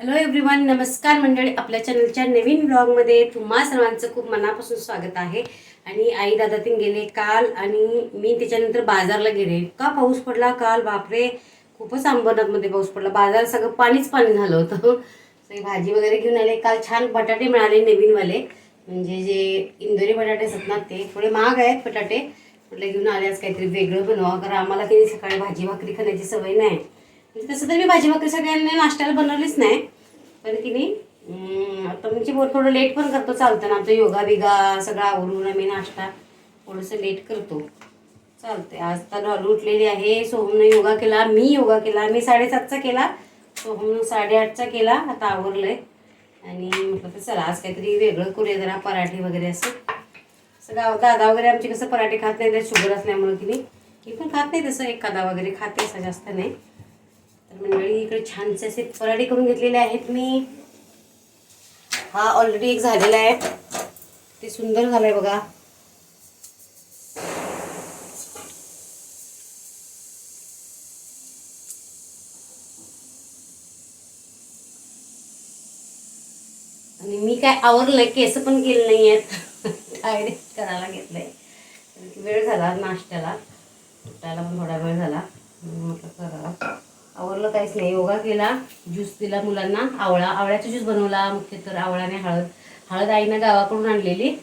Hello everyone नमस्कार मंडळी. आपल्या चॅनलच्या नवीन ब्लॉगमध्ये तुम्हा सर्वांचं खूप मनापासून स्वागत आहे. आणि आई दादा तीन गेले काल आणि मी त्याच्यानंतर बाजारला गेले. का पाऊस पडला काल? बापरे. खूपच अंबरनाथमध्ये पाऊस पडला. बाजार सगळं पाणीच पाणी झालं होतं. सगळी भाजी वगैरे घेऊन आले. काल छान बटाटे मिळाले नवीनवाले. म्हणजे जे इंदोरी बटाटे असतात ना ते थोडे महाग आहेत बटाटे. म्हटलं घेऊन आले आज काहीतरी वेगळं बनवा. कारण आम्हाला काही सकाळी भाजी भाकरी खाण्याची सवय नाही. तसं तर मी भाजी भाकरी सगळ्यांना नाश्त्याला बनवलीच नाही. पण की नाही आता म्हणजे बोर थोडं लेट पण करतो चालतं ना. आमचं योगा बिगा सगळं आवरून आम्ही नाश्ता थोडंसं लेट करतो. चालतंय. आज तर डॉलू उठलेली आहे. सोहमनं योगा केला मी योगा केला. मी साडेसातचा केला. सोहमनं साडेआठचा केला. आता आवरलंय. आणि म्हटलं तर चला आज काहीतरी वेगळं करूया जरा पराठे वगैरे असं. सगळं दादा वगैरे आमचे कसं पराठे खात नाही त्यात शुगर असल्यामुळं की नाही मी पण खात नाही तसं एखादा वगैरे खाते असं जास्त नाही. तर मंडळी इकडे छानसे असे पराठे करून घेतलेले आहेत मी. हा ऑलरेडी एक झालेला आहे. ते सुंदर झालंय बघा. आणि मी काय आवरलंय केस पण केले नाही आहेत डायरेक्ट करायला घेतलंय. आहे वेळ झाला नाश्त्याला. उठायला पण थोडा वेळ झाला. म्हटलं करावा. आवरलं काहीच नाही. योगा केला ज्यूस दिला मुलांना. आवळा आवळ्याचा ज्यूस बनवला. मुख्य तर आवळाने हळद हळद आईनं गावाकडून आणलेली.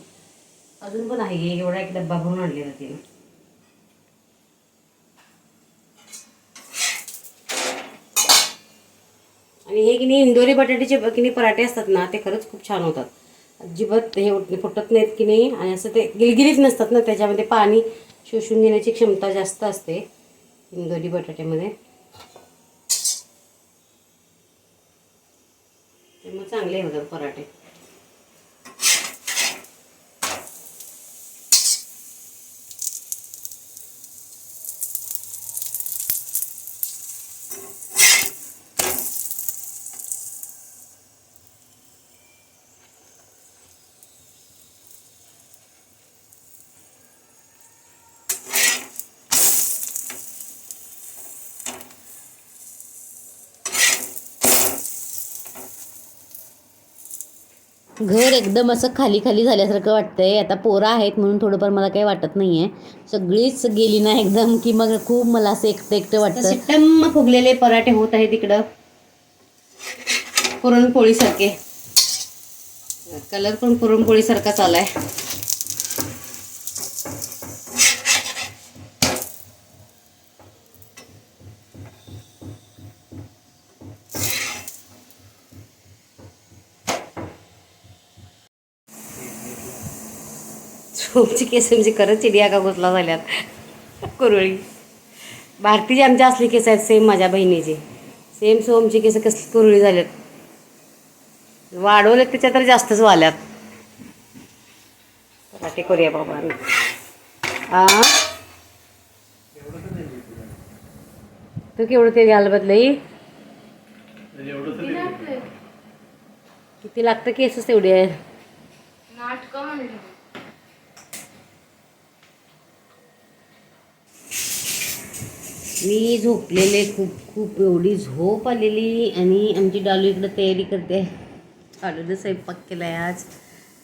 अजून पण आहे. एवढा एक डब्बा भरून आणलेला तिने. आणि हे की नाही इंदोरी बटाट्याचे की नाही पराठे असतात ना ते खरंच खूप छान होतात. अजिबात हे फुटत नाहीत की नाही. आणि असं ते गिलगिरीच नसतात ना त्याच्यामध्ये पाणी शोषून घेण्याची क्षमता जास्त असते इंदोरी बटाट्यामध्ये. ते मग चांगले होतात पराठे. घर एकदम असं खाली खाली झाल्यासारखं वाटतंय. आता पोरं आहेत म्हणून थोडंफार मला काही वाटत नाहीये. सगळीच गेली ना एकदम की मग खूप मला असं एकटं एकटं वाटतं. टम्म फुगलेले पराठे होत आहेत तिकडं पुरणपोळी सारखे कलर पण पुरणपोळी सारखाच आलाय सोमची केस म्हणजे खरंच चिडिया का घोसला झाल्यात. कुरळी. भारतीची आमच्या असली केस आहेत सेम माझ्या बहिणीची. सेम सोमची केस कसली कुरळी झाल्यात. वाढवले त्याच्या तर जास्तच वाल्यात. पराठे करूया बाबा आ? तू केवढं ते घाल बदलई किती लागतं केसच तेवढी आहे. मी झोपलेले खूप खूप एवढी झोप आलेली आणि आमची डालू इकडं तयारी करते. डालूनं स्वयंपाक केला आहे आज.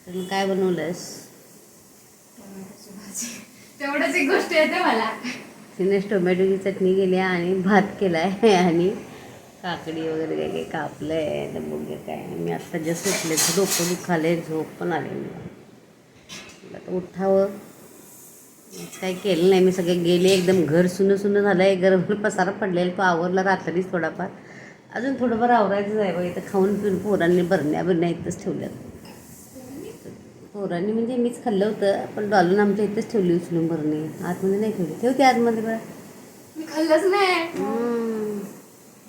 तर मग काय बनवलंस? तेवढंच एक गोष्ट येते मला. तिनेच टोमॅटोची चटणी केली आणि भात केला आहे आणि काकडी वगैरे काय काय कापलं आहे बघूया काय. मी आत्ता जस्ट उठले डोकं दुखाले झोप पण आले मला उठावं. काही केलं नाही मी सगळे गेले एकदम घर सुनं सुनं झालं आहे घर पसारा पडलेला तो आवरला रात्रीच थोडाफार. अजून थोडंफार आवरायचंच आहे बघ इथं खाऊन पिऊन पोरांनी बरण्या बरण्या इथंच ठेवल्यात. पोरांनी म्हणजे मीच खाल्लं होतं पण डॉलून आमच्या इथंच ठेवली उचलून बरणी आतमध्ये नाही ठेवली. ठेवते आतमध्ये बरं मी खाल्लंच नाही.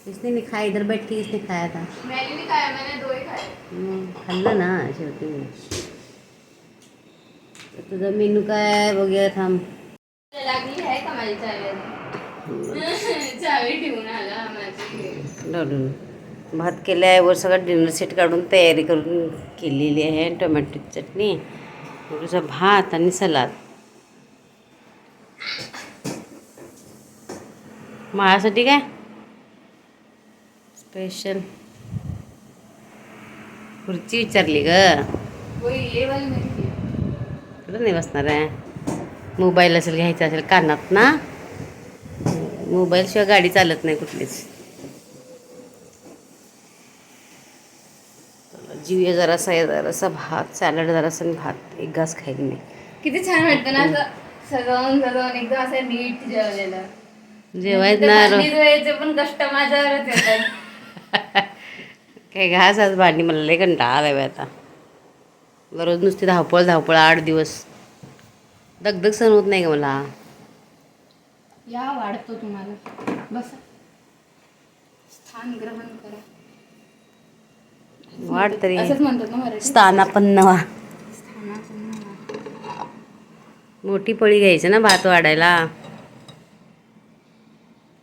इसने नहीं खाया इधर बैठ के इसने खाया था. मैंने नहीं खाया मैंने दो ही खाए. हम्म, खाल्लं ना शेवटी. चावी ठेवून आला माझी. डाळून भात केला आहे वर सगळं डिनर सेट काढून तयारी करून केलेली आहे टोमॅटोची चटणी भात आणि सलाद. माझ्यासाठी काय? स्पेशल. खुर्ची विचारली ग. कुठं नाही बसणार आहे? मोबाईल असेल घ्यायचा असेल कानात ना? मोबाईलशिवाय गाडी चालत नाही कुठलीच. जीव जरासा आहे जरासा भात सॅलड जरासा भात. एक घास खाईल मी. किती छान वाटतं ना असं सजवून सजवून एकदम असं नीट जेवलेलं. जेवायच ना. पण कष्ट माझ्यावरच येतात. काय घास आज भांडी मला लय कंटाळा आलाय आता. दररोज नुसती धावपळ धावपळ आठ दिवस. दगदग सहन होत नाही का मला? या वाढतो तुम्हाला. बस. स्थान ग्रहण करा. वाढ तरी. असंच म्हणतात ना मराठी स्थानापन्नवा स्थानापन्न मोठी पळी घ्यायची ना भात वाढायला.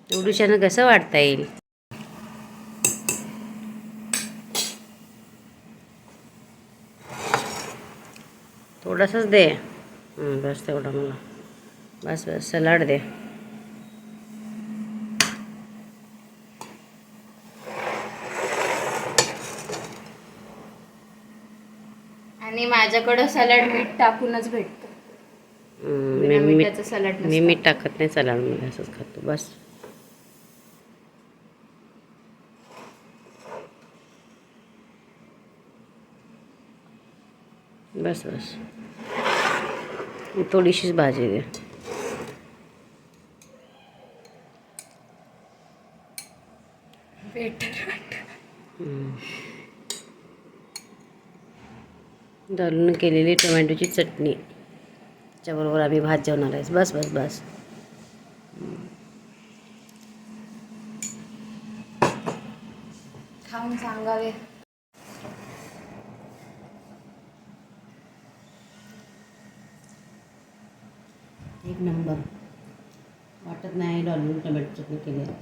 एवढूशानं कसं वाढता येईल? थोडंसंच दे. बस तेवढं मला. बस बस सलाड दे. आणि माझ्याकडं सॅलड मीठ टाकूनच भेटतं. मी मिठाचं सॅलड मीठ मी मीठ टाकत नाही सलाडमध्ये असंच खातो. बस. बस बस. थोडीशीच भाजी दे दळून केलेली टोमॅटोची चटणी. त्याच्याबरोबर आम्ही भात जेवणार आहे. बस बस बस. खाऊन सांगावे. एक नंबर. वाटत नाही डॉलून टोमॅटो चटणी केली आहे.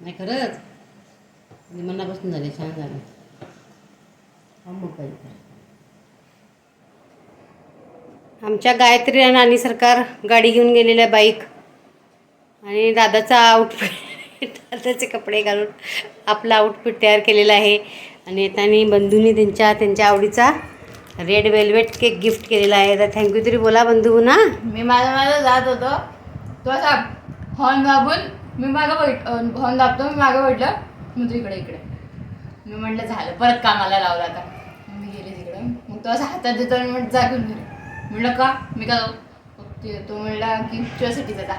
नाही खरंच? म्हणजे मनापासून झाले छान झाले. हा आमच्या गायत्री आणि नानी सरकार गाडी घेऊन गेलेल्या बाईक आणि दादाचा आउटफिट दादाचे कपडे घालून आपला आउटफिट तयार केलेला आहे. आणि त्यांनी बंधूंनी त्यांच्या त्यांच्या आवडीचा रेड वेल्वेट केक गिफ्ट केलेला आहे. तर थँक्यू तरी बोला बंधू ना मी माझं माझं जात होतो. तो असा हॉर्न दाबून मी मागं बैठ हॉर्न दाबतो मी मागं बैठलं मग तू इकडे इकडे. मी म्हटलं झालं परत कामाला लावला आता. मी गेले तिकडं. मग तो असं हातात देतो आणि म्हटलं जा घेऊन घरी. म्हटलं का? मी का ते- तो म्हणला की तुझ्यासाठी जा.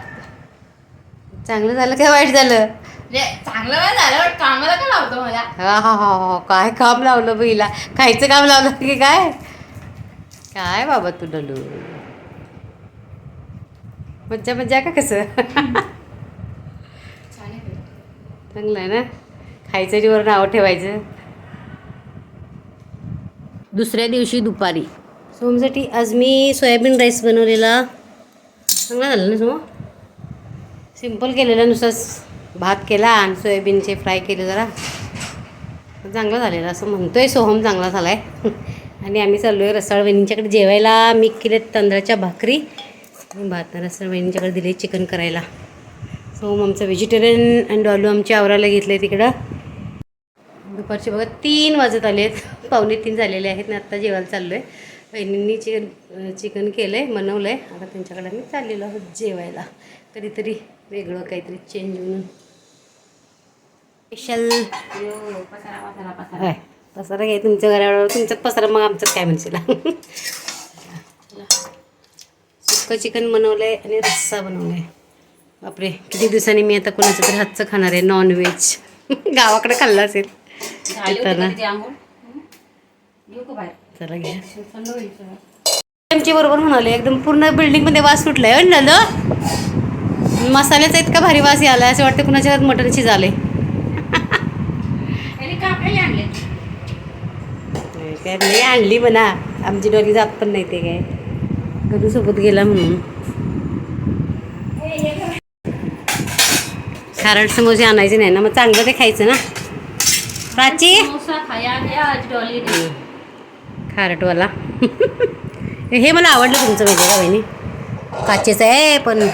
चांगलं झालं काय वाईट झालं? चांगलं काय झालं कामाला का लावतो मला? हा हा हा हा काय काम लावलं बहिला खायचं काम लावलं की काय? काय बाबा तू डलू? मज्जा मज्जा का कसं. चांगलं आहे ना? खायचं जीवर नाव ठेवायचं. दुसऱ्या दिवशी दुपारी. सोमसाठी आज मी सोयाबीन राईस बनवलेला. चांगला झालं ना सोम? सिंपल केलेलं नुसतंच. भात केला आणि सोयाबीनचे फ्राय केले जरा. चांगलं झालेला असं म्हणतोय सोहम चांगला झाला आहे आणि आम्ही चाललो आहे रसाळ वहिनींच्याकडे जेवायला. मी केले तांदळाच्या भाकरी. भात रसाळ वहिनींच्याकडे दिले चिकन करायला. सोहम आमचं व्हेजिटेरियन आणि डॉलू आमच्या आवराला घेतलं आहे तिकडं. दुपारचे बघा तीन वाजत आले आहेत पावणे तीन झालेले आहेत आणि आत्ता जेवायला चाललो आहे बहिणींनी चिकन चिकन केलं आहे बनवलं आहे आता त्यांच्याकडे आम्ही चाललेलो आहोत जेवायला. कधीतरी वेगळं काहीतरी चेंज म्हणून. स्पेशल पसारा घ्या तुमच्या घरावर तुमच्यात पसारा मग आमच्यात काय म्हणशील? सुक्कं चिकन बनवलं आहे आणि रस्सा बनवला आहे बापरे किती दिवसांनी मी आता कोणाचं तरी हातचं खाणार आहे नॉनव्हेज गावाकडे खाल्लं असेल. येताना चला. घ्या आमची बरोबर म्हणाले एकदम पूर्ण बिल्डिंगमध्ये वास सुटलाय आणलं मसाल्याचा इतका भारी वास यायला असं वाटतं कुणाच्या हात मटण शिजाले काय नाही आणली म्हणा. आमची डॉली जात पण नाही ते काय. कधी सोबत गेला म्हणून. खारट समोसे आणायचे नाही ना मग चांगलं ते खायचं ना. प्राची? खारटवाला. हे मला आवडलं तुमचं माहिती का बहिणी? काचेचं आहे पण हम्म.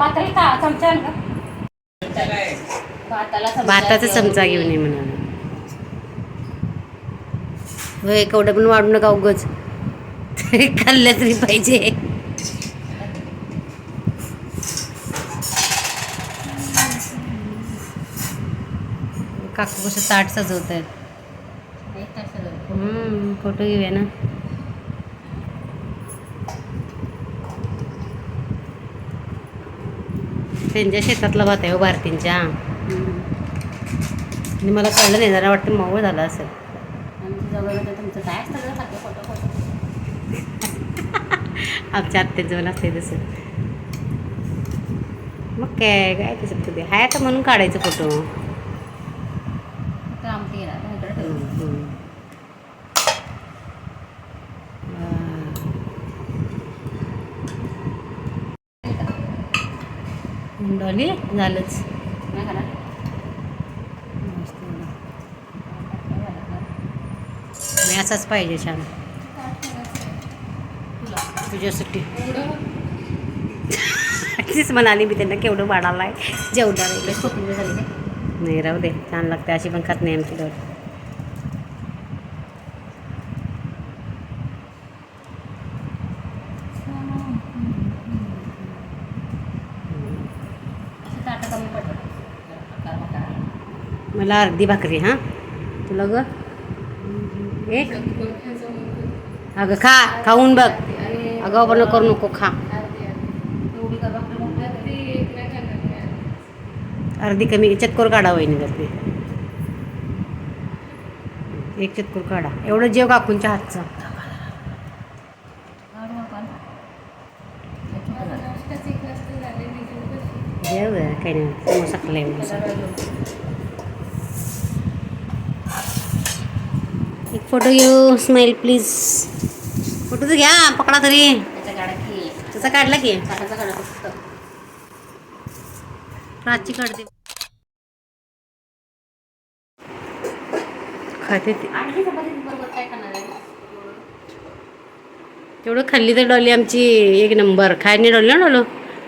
भाताला चमचा? भाताला भाताचा चमचा घेऊन ये म्हणा होय केवढं पण वाढू नका उगच. खाल्लं तरी पाहिजे. काकू कसं ताट सजवत आहेत फोटो घेऊया ना. त्यांच्या शेतातला भात आहे हो भारतींच्या. आणि मला कळलं नाही जरा वाटतं मावळ झालं असेल. तुमचं काय आमच्या आत्याचं असते तसं. मग काय काय तसं? तुझे हाय आता म्हणून काढायचं फोटो आमटी येणार इकडे ठेवू डॉली झालंच. नाही असाच पाहिजे छान. तुझ्यासाठी तीच म्हणाली मी त्यांना केवढं वाढायला आहे. काय? नाही राहू दे. छान लागते अशी पण खात नाही आमची डॉली असं ताटं कमी पडतं आकार मकार. मला अर्धी भाकरी हां? तुला ग? एक? अगं खा खाऊन बघ. अगं आपण करू नको खा. अर्धी कमी चतकोर काढा वहिनी करते एक चतकोर काढा. एवढं जेव काकूंच्या हातचं. जेव काही नाही. समोसा खाल्लाय मी. एक फोटो घेऊ स्माईल प्लीज फोटो तर घ्या पकडा तरी. त्याच्या त्याचा काढला की. रातची प्राची काढते. खाते तेवढं खाल्ली तर डॉली आमची एक नंबर. खाय नाही डॉली ना डॉलो?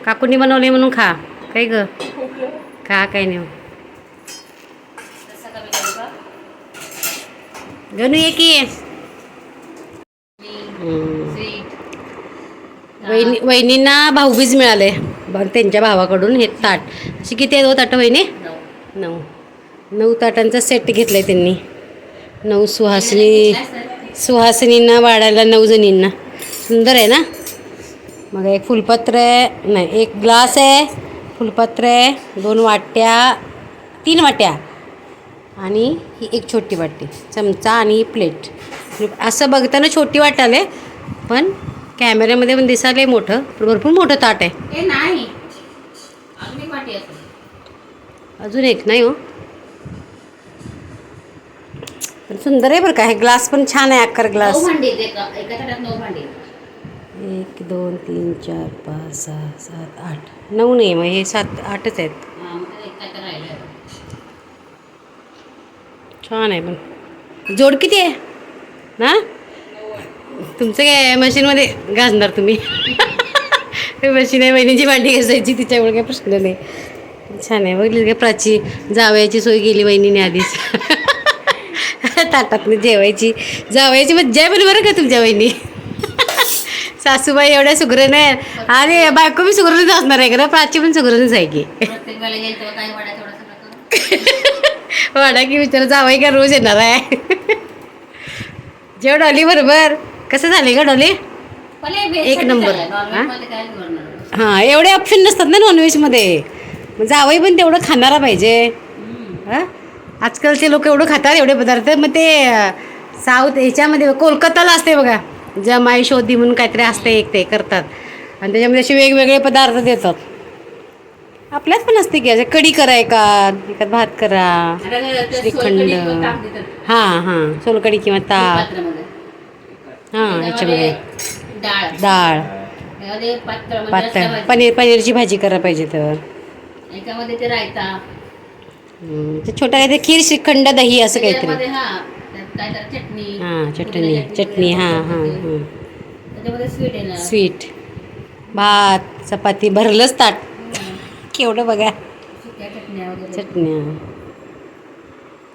काकूनी बनवले म्हणून खा. काय ग? खा काय नाही तसं कमी करू का गणू ये की. वहिनी वहिनींना भाऊबीज मिळाले. त्यांच्या भावाकडून हे ताट. अशी किती आहे हो ताटं वहिनी? नऊ. नऊ. नऊ ताटांचा सेट घेतला आहे त्यांनी. नऊ सुहासिनी सुहासिनींना वाढायला नऊ जणींना. सुंदर आहे ना? मग एक फुलपत्र आहे. नाही एक ग्लास आहे. फुलपत्र आहे. दोन वाट्या तीन वाट्या. आणि ही एक छोटी वाटी चमचा आणि ही प्लेट. असं बघताना छोटी वाटाले पण कॅमेऱ्यामध्ये पण दिसायला मोठं. पण भरपूर मोठं ताट आहे. नाही. अजून एक नाही हो. पण सुंदर आहे बरं का हे ग्लास पण छान आहे आकार ग्लास. एक दोन तीन चार पाच सहा सात आठ. नऊ नाही मग हे सात आठच आहेत हा, मग ते एक काय तर राहिलं छान आहे पण. जोड किती आहे? ना तुमचं काय मशीनमध्ये घासणार तुम्ही? मशीन आहे बहिणीची भांडी घासायची तिच्यामुळे काही प्रश्न नाही. छान आहे बघली काय प्राची? जावयाची सोय केली वहिनीने आधीच. ताटातनं जेवायची. जावयाची मज्जा आहे पण बरं का तुमच्या वहिनी? सासूबाई एवढ्या सुगरण आहेत. आणि बायको बी सुगरणच असणार आहे का? प्राची पण सुगरणच आहे की. वाडा की विचार जावाई का रोज येणार आहे. जेव डॉली बरोबर. कसं झाले का डॉली? एक नंबर. हा? एवढे ऑप्शन नसतात ना नॉनव्हेजमध्ये जावई पण तेवढं खाणारा पाहिजे. हां? आजकालचे लोक एवढं खातात एवढे पदार्थ. मग ते साऊथ ह्याच्यामध्ये कोलकाताला असते बघा. जमाई शोधी म्हणून काहीतरी असते एक ते करतात. आणि त्याच्यामध्ये असे वेगवेगळे पदार्थ देतात. आपल्यात पण असते की असं कढी करा एकात एकात भात करा श्रीखंड. हां हां. सोलकढी किंवा पात्रामध्ये. हां त्याच्यामध्ये डाळ. पात्र पातळ. पनीर पनीरची भाजी करा पाहिजे तर. याच्यामध्ये ते छोटा काहीतरी खीर श्रीखंड दही असं काहीतरी. हा चटणी. हां चटणी हां हां. हां. स्वीट. भात चपाती भरलंच ताट. केवढं बघा. चटण्या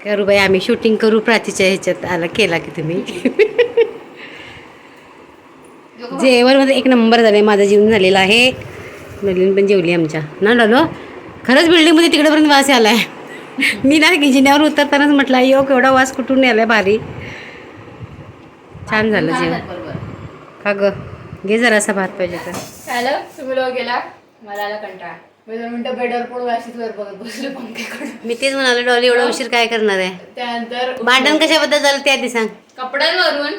करू बाई आम्ही शूटिंग करू प्राचीच्या ह्याच्यात आला केला की तुम्ही. जेवणमध्ये एक नंबर झाले माझं जेवण झालेलं आहे. नलिन पण जेवली आमच्या. ना डालो खरंच बिल्डिंगमध्ये तिकडेपर्यंत वास आलाय मी ना जिन्यावर उतरतानाच म्हटलं यो केवढा वास कुठून आलाय भारी. छान झालं जेवण. का ग. घे जरा असा भात पाहिजे तर. तुम्ही लोक गेला? मला आला कंटाळा. मी दोन मिनिटं बेडवर पडून अशीच वर बघत बसले पंख्याकडे. मी तेच म्हणाले डॉली एवढा उशीर काय करणार आहे? त्यानंतर भांडण कशाबद्दल झालं ते आधी सांग. कपड्यांवरून?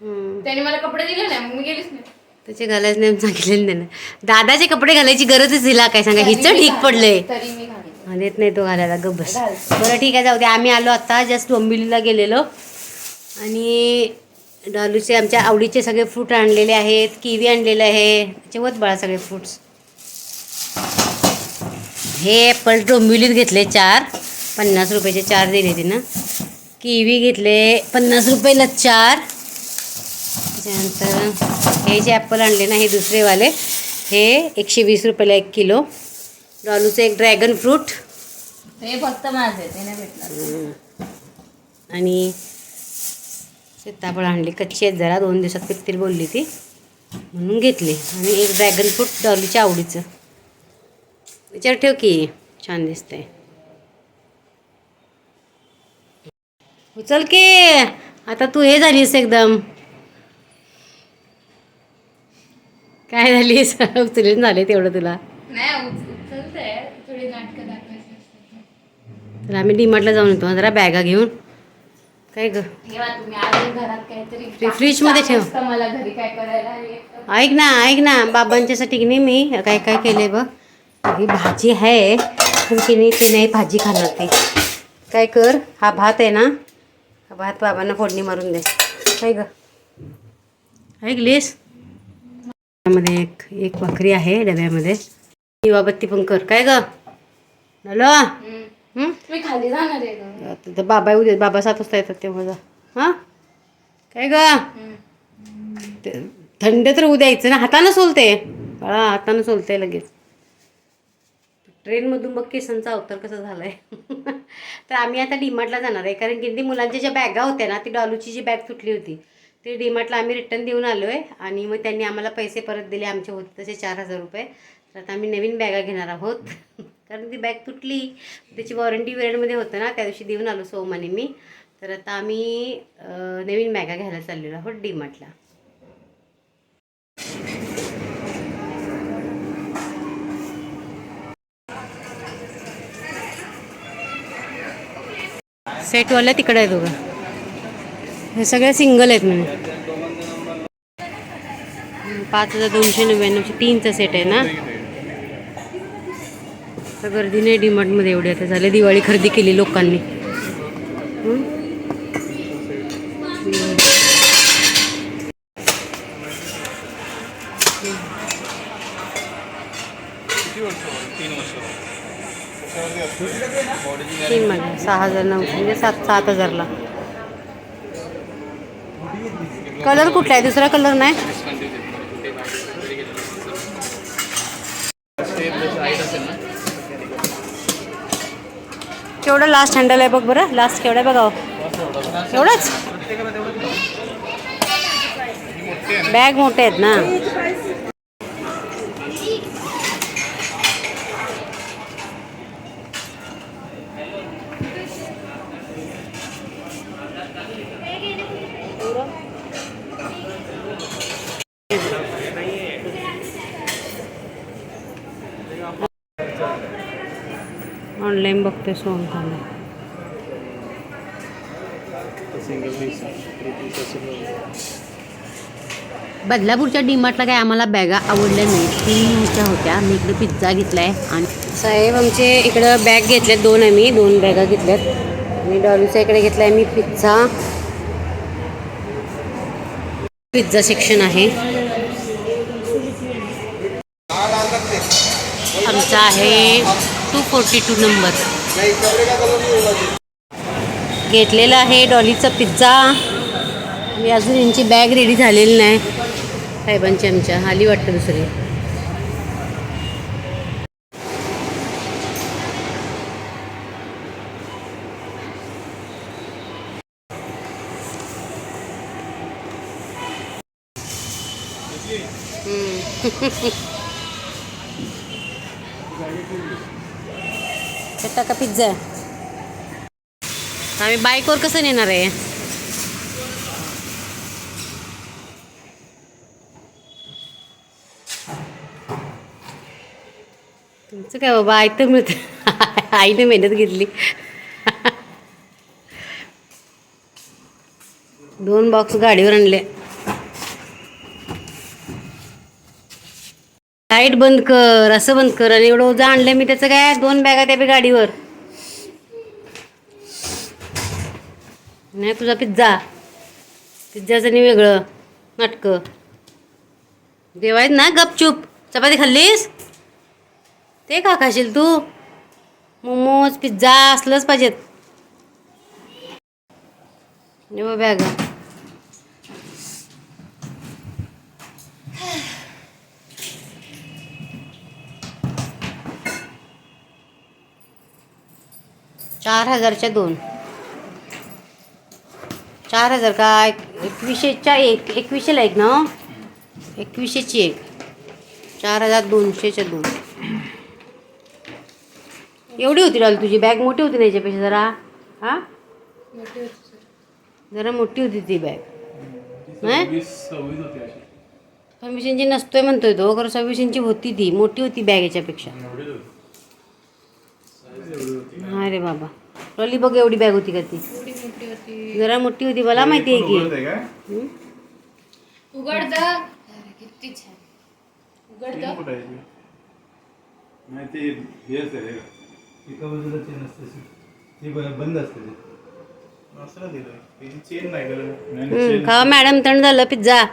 हम्म. त्याने मला कपडे दिले नाही मग मी गेलीच नाही. त्याचे घालायचं नाही सांगितलेलं त्यानं दादाचे कपडे घालायची गरजच दिला काय सांगा? हिचं ठीक पडलंय. तरी मी घालीन. हा, देत नाही तो घालायला गप बस. बरं ठीक आहे जाऊ दे. आम्ही आलो आता जस्ट डोंबिवलीला गेलेलो. आणि डॉलूचे आमच्या आवडीचे सगळे फ्रूट आणलेले आहेत किवी आणलेले आहे. त्याच्यावर बाळा सगळे फ्रुट्स. हे ॲपल डोंबिवलीत घेतले चार पन्नास रुपयाचे चार दिले तिनं. किवी घेतले पन्नास रुपयाला चार. त्याच्यानंतर हे जे ॲपल आणले ना हे दुसरेवाले हे एकशे वीस रुपयाला एक किलो. डॉलूचं एक ड्रॅगन फ्रूट. ते फक्त माझे ते नाही भेटणार. आणि सीताफळ आणली कच्ची आहेत जरा दोन दिवसात पिकतील बोलली ती. म्हणून घेतली. आणि एक ड्रॅगन फ्रूट डॉलीच्या आवडीचं. विचार ठेव की छान दिसतंय. उचल की आता तू हे झालीस एकदम. काय झालीस? उचलेन झाले तेवढं तुला. तर आम्ही डीमार्टला जाऊन येतो. जरा बॅगा घेऊन. काय ग? फ्रीजमध्ये ठेव. असतं मला घरी काय करायला. आणि एकटं- ऐक ना ऐक ना. बाबांच्यासाठी की नाही मी? काय काय केलंय बघ? ही भाजी आहे पण नाही ते नाही भाजी खाणार ती. काय कर? हा भात आहे ना? हा भात बाबांना फोडणी मारून दे. काय ग. ऐकलीसमध्ये एक एक भाकरी आहे डब्यामध्ये. दिवाबत्ती पण कर. काय ग? हॅलो? मी खाली जाणार आहे बाबा उद्या बाबा सात वाजता येतात तेव्हा जा. हां? काय ग? थंड तर उद्या यायचं ना. हातानं सोलते. बाळा हातानं सोलते लगेच. ट्रेनमधून बघ केसांचा अवतार कसा झाला आहे तर आम्ही आता डीमार्टला जाणार आहे. कारण की ती मुलांच्या ज्या बॅगा होत्या ना ती डॉलूची जी बॅग तुटली होती ती डीमार्टला आम्ही रिटर्न देऊन आलो आहे आणि मग त्यांनी आम्हाला पैसे परत दिले आमचे होते तसे चार हजार रुपये. तर आता आम्ही नवीन बॅगा घेणार आहोत. कारण ती बॅग तुटली. त्याची वॉरंटी पिरियडमध्ये होतं ना त्या दिवशी देऊन आलो सोमाने मी. तर आता आम्ही नवीन बॅगा घ्यायला चाललेलो आहोत डीमार्टला. सेटवाल्या तिकडे आहे दोघं हे सगळे सिंगल आहेत म्हणजे पाच हजार दोनशे नव्याण्णवचे तीनचा सेट आहे ना? तर गर्दी नाही डीमार्टमध्ये एवढी आता झाले. दिवाळी खरेदी केली लोकांनी. तीन महिने सहा हजार नऊ म्हणजे सात सात हजारला. कलर कुठला आहे? दुसरा कलर नाही? केवढं लास्ट हँडल आहे बघ बरं. लास्ट केवढं आहे बघावं. एवढंच? बॅग मोठे आहेत ना. ऑनलाईन बघते सोन खाना बदलापूरच्या डीमार्टला काय आम्हाला बॅगा आवडल्या नाही तीन ह्याच्या होत्या. मी इकडे पिझ्झा घेतलाय आणि साहेब आमचे इकडं बॅग घेतल्यात दोन आम्ही दोन बॅगा घेतल्यात आणि डॉलूच्या इकडे घेतलाय. मी पिझ्झा पिझ्झा सेक्शन आहे. आमचा आहे टू फोर्टी टू नंबर घेतलेला आहे डॉलीचा पिझ्झा. मी अजून यांची बॅग रेडी झालेली नाही. साहेबांची आमच्या आली वाटतं दुसरी. टाका का पिझ्झा आम्ही बाईकवर कसं नेणार आहे? तुमचं काय बाबा ऐकतं मिळतं. आईने मेहनत घेतली. दोन बॉक्स गाडीवर आणले. लाइट बंद कर असं बंद कर. आणि एवढं ओझं आणलं मी त्याचं काय? दोन बॅगा त्या बी गाडीवर. नाही तुझा पिझ्झा. पिझ्झाचं नाही वेगळं. नाटकं. देवायत ना गपचूप. चपाती खाल्लीस? ते का खाशील तू? मोमोज पिझ्झा असलंच पाहिजेत. बॅग. चार हजारच्या दोन. चार हजार का? एक एकवीसशेच्या एक एकवीसशेला एक ना? एकवीसशेची एक. चार हजार दोनशेच्या दोन. एवढी होती राहिली तुझी? बॅग मोठी होती ना याच्यापेक्षा जरा? हां? जरा मोठी होती ती बॅग. सव्वीस इंची नसतोय म्हणतोय तो खरं सव्वीस इंची होती ती. मोठी होती बॅग याच्यापेक्षा एवढीच होती साईज एवढी होती हा रे बाबा. ट्रॉली बघ एवढी बॅग होती का ती? एवढी मोठी होती जरा मोठी होती मला माहिती आहे की. उघडत अरे किती छान. उघडता. नाही ते हे असते रे एका बाजूला चेन असते. ती. बंद असते चेन खावा मॅडम थंड झालं पिझ्झा?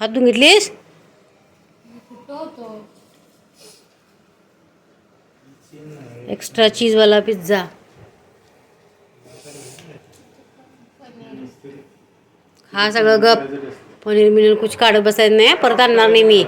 हात धुवून घेतलीस? एक्स्ट्रा चीजवाला पिझ्झा हा सगळं गप. पनीर मिनीर कुछ काढत बसायचं नाही परत आणणार नाही मी.